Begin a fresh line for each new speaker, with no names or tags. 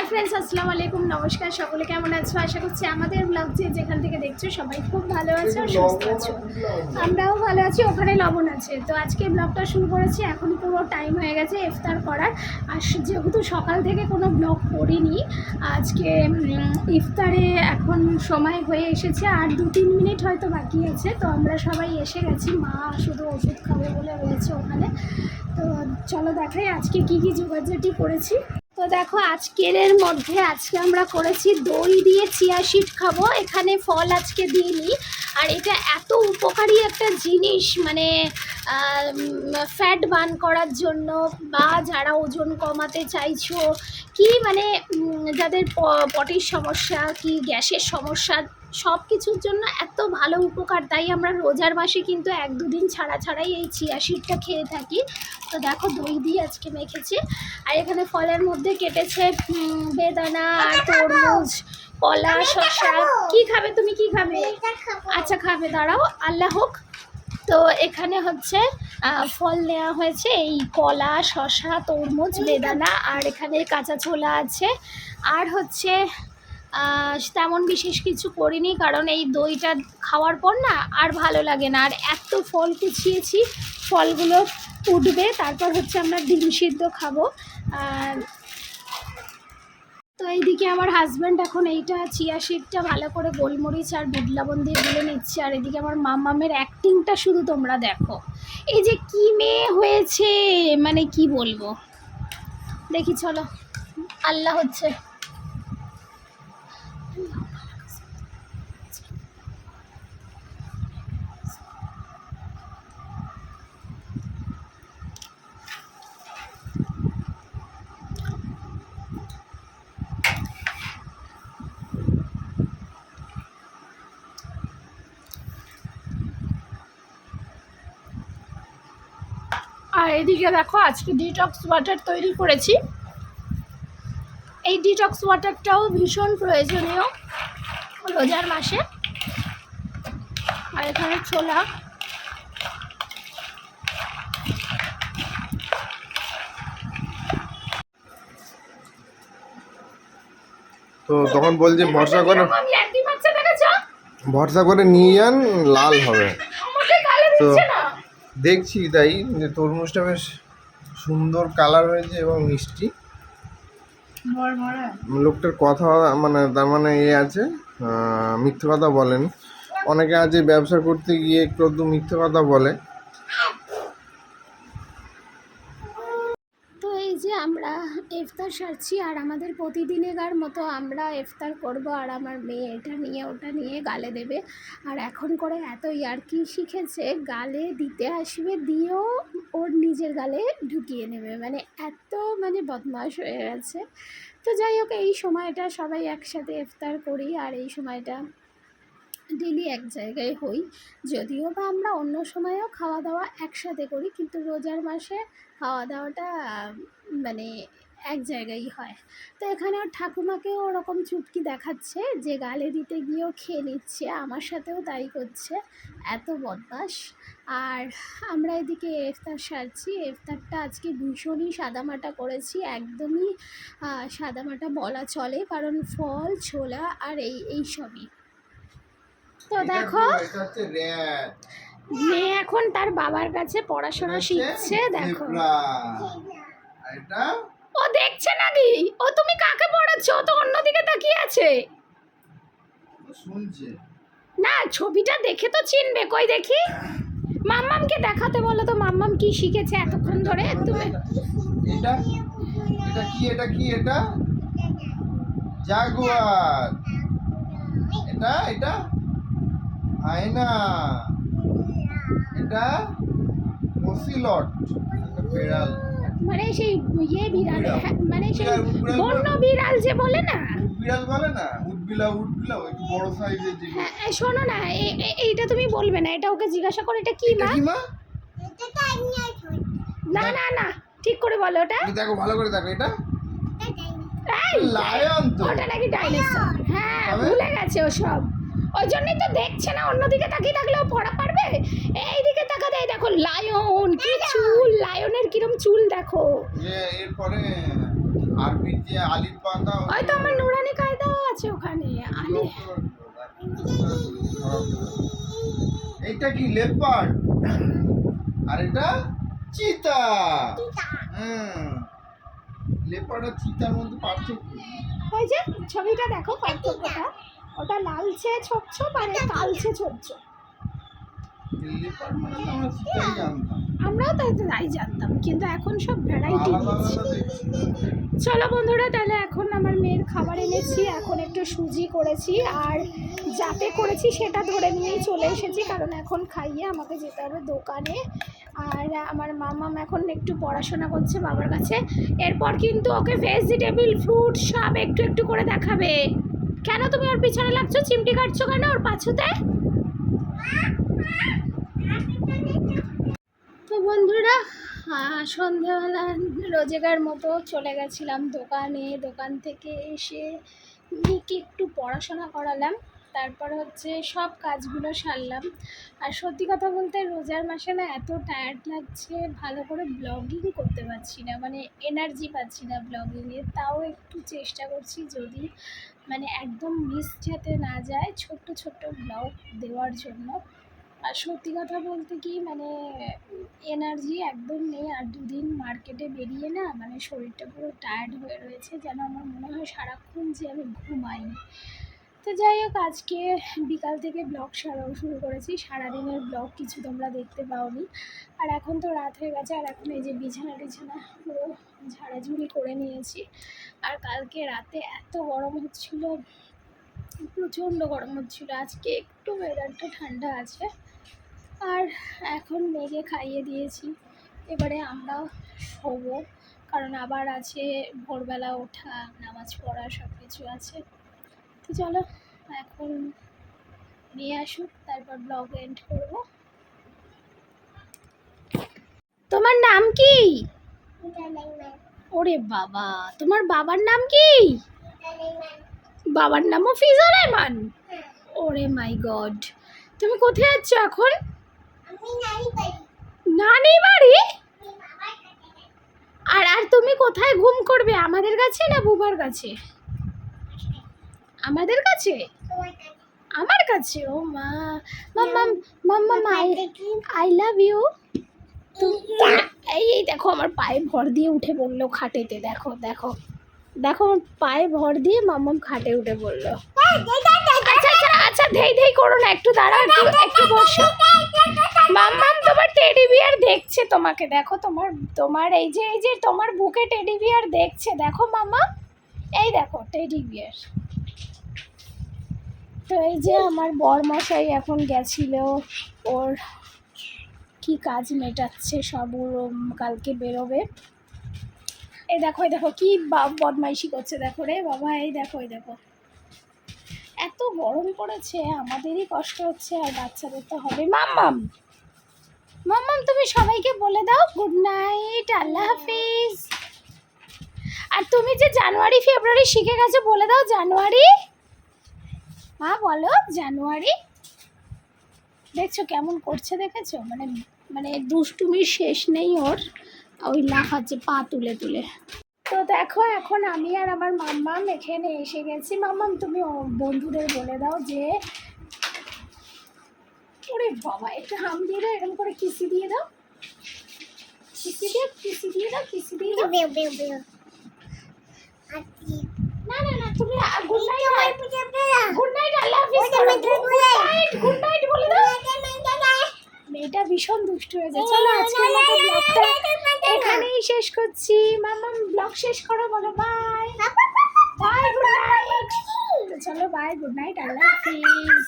Hi friends আসসালামু আলাইকুম। নমস্কার সকলে কেমন আছো? আশা করছি আমাদের ব্লগ যে যেখান থেকে দেখছ সবাই খুব ভালো আছো আর সুস্থ আছো। আমরাও ভালো আছি ওখানে লবণ আছে। তো আজকে ব্লগটা শুরু করেছি এখন পুরো টাইম হয়ে গেছে ইফতার করার। আর যেহেতু সকাল থেকে কোনো ব্লগ করিনি আজকে ইফতারে এখন সময় হয়ে এসেছে আর দু তিন মিনিট হয়তো বাকি আছে। তো আমরা সবাই এসে গেছি মা শুধু ওষুধ খাবে বলে রয়েছে ওখানে। তো চলো দেখাই আজকে কি কি যোগাযোগটি করেছি। তো দেখো, আজকের মধ্যে আজকে আমরা করেছি দই দিয়ে চিয়া সিড খাব। এখানে ফল আজকে দিইনি। আর এটা এত উপকারী একটা জিনিস মানে ফ্যাট বার্ন করার জন্য বা যারা ওজন কমাতে চাইছো, কি মানে যাদের পটির সমস্যা, কি গ্যাসের সমস্যা সব কিছুর জন্য এত ভালো উপকার তাই আমরা রোজার মাসে কিন্তু এক দুদিন ছাড়া ছাড়াই এই চিয়া সিডটা খেয়ে থাকি। তো দেখো দই দিয়ে আজকে মেখেছি। আর এখানে ফলের মধ্যে কেটেছে বেদানা আর তরমুজ কলা শশা কি খাবে তুমি? কি খাবে? আচ্ছা খাবে দাঁড়াও আল্লাহ হোক। তো এখানে হচ্ছে ফল নেওয়া হয়েছে এই কলা শসা তরমুজ বেদানা আর এখানে কাঁচা ছোলা আছে। আর হচ্ছে তেমন বিশেষ কিছু করিনি, কারণ এই দইটা খাওয়ার পর না আর ভালো লাগে না। আর এত ফল কুচিয়েছি, ফলগুলো উঠবে, তারপর হচ্ছে আমরা ডিম সিদ্ধ খাব। তো এইদিকে আমার হাজব্যান্ড এখন এইটা চিয়া সিডটা ভালো করে গোলমরিচ আর বিট লবণ দিয়ে গুলে নিচ্ছে। আর এদিকে আমার মামামের অ্যাক্টিংটা শুধু তোমরা দেখো। এই যে কি মেয়ে হয়েছে মানে কি বলব? দেখি, চলো। আল্লাহ হচ্ছে। আর এদিকে দেখো আজকে ডিটক্স ওয়াটার তৈরি করেছি। এই ডিটক্স ওয়াটারটাও ভীষণ প্রয়োজনীয় রোজার মাসে। আর এখানে ছোলা।
তো তখন বলছে ভরসা করে ভরসা করে নিয়ে যান লাল হবে। তো দেখছি তাই যে তরমুজটা বেশ সুন্দর কালার হয়েছে এবং মিষ্টি। লোকটার কথা মানে তার মানে এ আছে মিথ্যে কথা বলেন। অনেকে আছে ব্যবসা করতে গিয়ে একটু মিথ্যে কথা বলে
তো এই যে আমরা ইফতার সারছি আর আমাদের প্রতিদিনেকার মতো আমরা ইফতার করব আর আমার মেয়ে এটা নিয়ে ওটা নিয়ে গালে দেবে। আর এখন করে এত ইয়ার্কি শিখেছে? গালে দিতে আসবে দিয়েও ওর নিজের গালে ঢুকিয়ে নেবে। মানে এত মানে বদমাশ হয়ে গেছে। তো যাই হোক, এই সময়টা সবাই একসাথে ইফতার করি আর এই সময়টা ডেলি এক জায়গায় হই। যদিও বা আমরা অন্য সময়েও খাওয়া দাওয়া একসাথে করি, কিন্তু রোজার মাসে খাওয়া দাওয়াটা মানে এক জায়গায় হয়। তো এখানে ওর ঠাকুমাকেও ওরকম চুটকি দেখাচ্ছে যে গালে দিতে গিয়েও খেয়ে নিচ্ছে আমার সাথেও তাই করছে। এত বদমাস আর আমরা এদিকে ইফতার সারছি। ইফতারটা আজকে ভীষণই সাদামাটা করেছি। একদমই সাদামাটা বলা চলে কারণ ফল ছোলা আর এই এই সবই। তো দেখো মেয়ে এখন তার বাবার কাছে পড়াশোনা শিখছে দেখো।
এটা?
ও দেখছে নাকি? ও তুমি কাকে পড়াচ্ছ? ও তো অন্যদিকে তাকিয়ে আছে।
শুনছে।
না ছবিটা দেখে তো চিনবে। কই দেখি? মাম্মামকে দেখাতে বলো তো। মাম্মাম কি শিখেছে এতক্ষণ ধরে? তুমি
এটা? এটা কি? এটা কি? এটা? জাগুয়ার। এটা? এটা? আয়না। এটা? ওসিলট বিড়াল
মানে সেই ইয়ে বিড়াল হ্যাঁ, মানে সেই বন্য বিড়াল যে বলে না?
বিড়াল বলে না উটবিলা উটবিলা একটু বড় সাইজের যে
হ্যাঁ শোনো না এইটা তুমি বলবে না এটা ওকে জিজ্ঞাসা করে এটা কি
এটা
মা? না। না না ঠিক করে বলো ওটা।
দেখো ভালো করে দেখো এটা।
এই,
লায়ন তো।
ওটা নাকি ডাইনোসর। হ্যাঁ ভুলে গেছে ও সব। ওই জন্যই তো দেখছে না অন্যদিকে তাকিয়ে থাকলেও পড়া পারবে? এইদিকে তাকাতে এই দেখো লায়ন কি চুল লায়নের কিরম চুল দেখো।
যে এরপরে আরবির যে আলির পাতা
ওই তো আমার নুরানি কায়দাও আছে ওখানে আলি।
এইটা কি লেপার্ড? আর এটা চিতা। হুম। লেপার্ড আর চিতার মধ্যে পার্থক্য?
ওই যে ছবিটা দেখো পার্থক্যটা। ওটা লালচে ছোপ ছোপ আর কালচে ছোপ ছোপ
মানে তো
আমরাও তাই জানতাম কিন্তু এখন সব ভ্যারাইটি
দেখছি।
চলো বন্ধুরা তাহলে এখন আমার মেয়ের খাবার এনেছি এখন একটু সুজি করেছি আর যাতে করেছি সেটা ধরে নিয়েই চলে এসেছি কারণ এখন খাইয়ে আমাকে যেতে হবে দোকানে। আর আমার মামাম এখন একটু পড়াশোনা করছে বাবার কাছে। এরপর কিন্তু ওকে ভেজিটেবল ফ্রুট সব একটু একটু করে দেখাবে। কেন তুমি ওর পিছনে লাগছো? চিমটি কাটছো কেন ওর পাছুতে? তো বন্ধুরা সন্ধ্যাবেলা রোজগার মতো চলে গেছিলাম দোকানে। দোকান থেকে এসে মেয়েকে একটু পড়াশোনা করালাম। তারপর হচ্ছে সব কাজগুলো সারলাম। আর সত্যি কথা বলতে রোজার মাসে না এত টায়ার্ড লাগছে, ভালো করে ব্লগিং করতে পারছি না মানে এনার্জি পাচ্ছি না ব্লগিংয়ে তাও একটু চেষ্টা করছি যদি মানে একদম মিস যাতে না যায়, ছোট্ট ছোট্ট ব্লগ দেওয়ার জন্য। আর সত্যি কথা বলতে কি মানে এনার্জি একদম নেই। আর দুদিন মার্কেটে বেরিয়ে না মানে শরীরটা পুরো টায়ার্ড হয়ে রয়েছে, যেন আমার মনে হয় সারাক্ষণ যে আমি ঘুমাই তো যাই হোক, আজকে বিকাল থেকে ব্লগ সারাও শুরু করেছি। সারাদিনের ব্লগ কিছু তোমরা দেখতে পাওনি। আর এখন তো রাত হয়ে গেছে, আর এখন এই যে বিছানা টিছানা পুরো ঝাড়াঝুড়ি করে নিয়েছি। আর কালকে রাতে এত গরম হচ্ছিল, প্রচণ্ড গরম হচ্ছিল। আজকে একটু ওয়েদারটা ঠান্ডা আছে। আর এখন মেঘে খাইয়ে দিয়েছি। এবারে আমরাও শোবো, কারণ আবার আছে ভোরবেলা ওঠা, নামাজ পড়া সব কিছু আছে। তো চলো, এখন নিয়ে আসুক তারপর ব্লগ এন্ড করব। তোমার নাম কি? ওরে বাবা, তোমার বাবার নাম কি? বাবার নামও ফিজা রহমান ওরে মাই গড তুমি কোথায় আছো এখন? নানি বাড়ি? আর আর তুমি কোথায় ঘুম করবে? আমাদের কাছে না বুবার কাছে? আমাদের কাছে? আমার কাছে ও মা। Mamma mamma I I love you এই এই দেখো আমার পায়ে ভর দিয়ে উঠে পড়ল খাটেতে দেখো দেখো। দেখো আমার পায়ে ভর দিয়ে মাম্মাম খাটে উঠে পড়ল। আচ্ছা আচ্ছা আচ্ছা ধেই ধেই করো না একটু দাঁড়াও একটু একটু বসো। মাম্মাম তোমার টেডি বিয়ার দেখছে তোমাকে দেখো তোমার তোমার এই যে এই যে তোমার বুকে টেডি বিয়ার দেখছে দেখো মাম্মা এই দেখো টেডি বিয়ার তো এই যে আমার বরমশাই এখন গেছিল, ওর কি কাজ মেটাচ্ছে সব, ওর কালকে বেরোবে। এই দেখো এই দেখো, কি বদমাইশি করছে, দেখো রে বাবা, এই দেখো এই দেখো। এত গরম পড়েছে, আমাদেরই কষ্ট হচ্ছে, আর বাচ্চাদের তো হবে। মাম্মাম মাম্মাম, তুমি সবাইকে বলে দাও গুড নাইট আল্লাহ হাফিজ। আর তুমি যে জানুয়ারি, ফেব্রুয়ারি শিখে গেছো, বলে দাও জানুয়ারি। মা বলো জানুয়ারি? দেখছ কেমন করছে দেখেছ? মানে মানে দুষ্টুমির শেষ নেই ওর। ওই লাফাচ্ছে পা তুলে তুলে। তো দেখো এখন আমি আর আমার মাম্মাম এখানে এসে গেছি। মাম্মাম তুমি বন্ধুদের বলে দাও যে ওরে বাবা একটু হাম দিয়ে দাও এরকম করে কিসি দিয়ে দাও। কিসি দিয়ে কিসি দিয়ে দাও কিসি দিয়ে দাও। না না না তুমি গুড নাইট গুড নাইট আল্লাহ হাফিজ গুড নাইট গুড নাইট বলে দাও মেয়েটা ভীষণ দুষ্ট হয়েছে চলো আজকে মতো ব্লগটা এখানেই শেষ করছি মামা ব্লগ বলো বাই বাই গুড নাইট চলো বাই গুড নাইট আল্লাহ হাফিজ